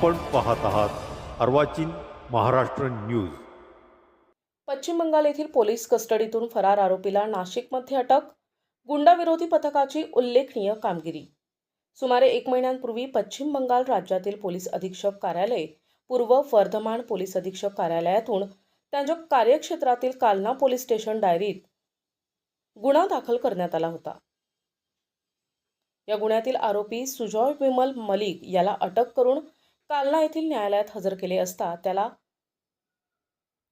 आपण पाहत आहात अर्वाचीन महाराष्ट्र न्यूज. पश्चिम बंगाल येथील पोलीस कस्टडीतून फरार आरोपीला नाशिकमध्ये अटक गुंडाविरोधी पथकाची उल्लेखनीय कामगिरी. सुमारे एक महिन्यांपूर्वी पश्चिम बंगाल राज्यातील पोलीस अधीक्षक कार्यालय पूर्व वर्धमान पोलीस अधीक्षक कार्यालयातून त्यांच्या कार्यक्षेत्रातील कालना पोलीस स्टेशन डायरीत गुन्हा दाखल करण्यात आला होता. या गुन्ह्यातील आरोपी सुजॉय विमल मलिक याला अटक करून कालना येथील न्यायालयात हजर केले असता त्याला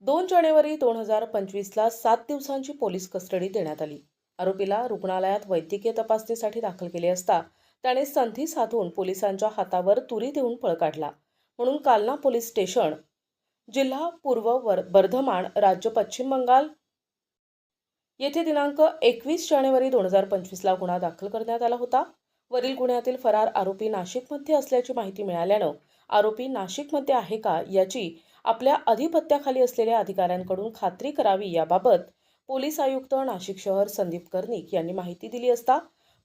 दोन जानेवारी दोन हजार पंचवीसला सात दिवसांची पोलीस कस्टडी देण्यात आली. आरोपीला रुग्णालयात वैद्यकीय तपासणीसाठी दाखल केले असता त्याने संधी साधून पोलिसांच्या हातावर तुरी देऊन पळ काढला. म्हणून कालना पोलीस स्टेशन जिल्हा पूर्व वर बर्धमान राज्य पश्चिम बंगाल येथे दिनांक एकवीस जानेवारी दोन हजार पंचवीसला गुन्हा दाखल करण्यात आला होता. वरील गुन्ह्यातील फरार आरोपी नाशिकमध्ये असल्याची माहिती मिळाल्यानं आरोपी नाशिकमध्ये आहे का याची आपल्या अधिपत्याखाली असलेल्या अधिकाऱ्यांकडून खात्री करावी याबाबत पोलीस आयुक्त नाशिक शहर संदीप कर्णिक यांनी माहिती दिली असता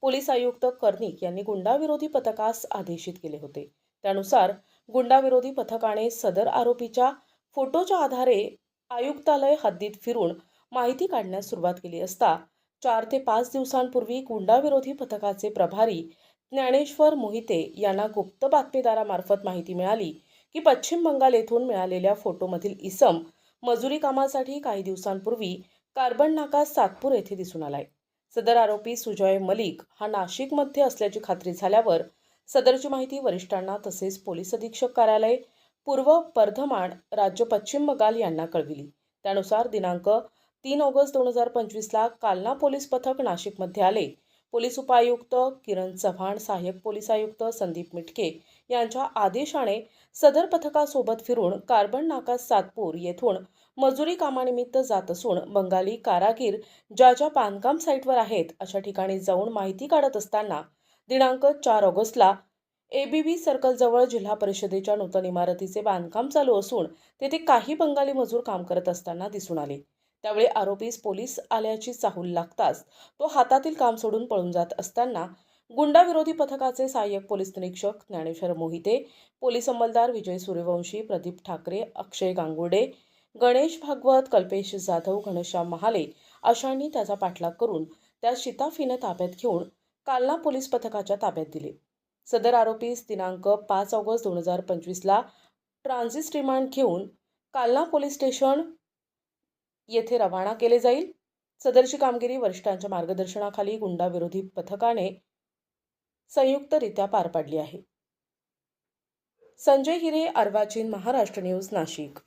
पोलीस आयुक्त कर्णिक यांनी गुंडाविरोधी पथकास आदेशित केले होते. त्यानुसार गुंडाविरोधी पथकाने सदर आरोपीच्या फोटोच्या आधारे आयुक्तालय हद्दीत फिरून माहिती काढण्यास सुरुवात केली असता चार ते पाच दिवसांपूर्वी गुंडाविरोधी पथकाचे प्रभारी ज्ञानेश्वर मोहिते यांना गुप्त बातमीदारामार्फत माहिती मिळाली की पश्चिम बंगाल येथून मिळालेल्या फोटोमधील इसम मजुरी कामासाठी काही दिवसांपूर्वी कार्बन नाका सातपूर येथे दिसून आलाय. सदर आरोपी सुजय मलिक हा नाशिकमध्ये असल्याची खात्री झाल्यावर सदरची माहिती वरिष्ठांना तसेच पोलीस अधीक्षक कार्यालय पूर्व बर्धमान राज्य पश्चिम बंगाल यांना कळविली. त्यानुसार दिनांक तीन ऑगस्ट दोन हजार पंचवीसला कालना पोलीस पथक नाशिकमध्ये आले. पोलीस उपायुक्त किरण चव्हाण सहाय्यक पोलीस आयुक्त संदीप मिटके यांच्या आदेशाने सदर पथकासोबत फिरून कार्बन नाका सातपूर येथून मजुरी कामानिमित्त जात असून बंगाली कारागीर ज्या ज्या बांधकाम साईटवर आहेत अशा ठिकाणी जाऊन माहिती काढत असताना दिनांक चार ऑगस्टला एबीबी सर्कलजवळ जिल्हा परिषदेच्या नूतन इमारतीचे बांधकाम चालू असून तेथे काही बंगाली मजूर काम करत असताना दिसून आले. त्यावेळी आरोपीस पोलीस आल्याची चाहूल लागताच तो हातातील काम सोडून पळून जात असताना गुंडाविरोधी पथकाचे सहाय्यक पोलीस निरीक्षक ज्ञानेश्वर मोहिते पोलीस अंमलदार विजय सूर्यवंशी प्रदीप ठाकरे अक्षय गांगुर्डे गणेश भागवत कल्पेश जाधव घनश्याम महाले अशांनी त्याचा पाठलाग करून त्या शिताफीनं ताब्यात घेऊन कालना पोलीस पथकाच्या ताब्यात दिले. सदर आरोपीस दिनांक पाच ऑगस्ट दोन हजार पंचवीसला ट्रान्झिट रिमांड घेऊन कालना पोलीस स्टेशन येथे रवाना केले जाईल. सदरची कामगिरी वरिष्ठांच्या मार्गदर्शनाखाली गुंडाविरोधी पथकाने संयुक्तरित्या पार पाडली आहे. संजय हिरे अर्वाचीन महाराष्ट्र न्यूज नाशिक.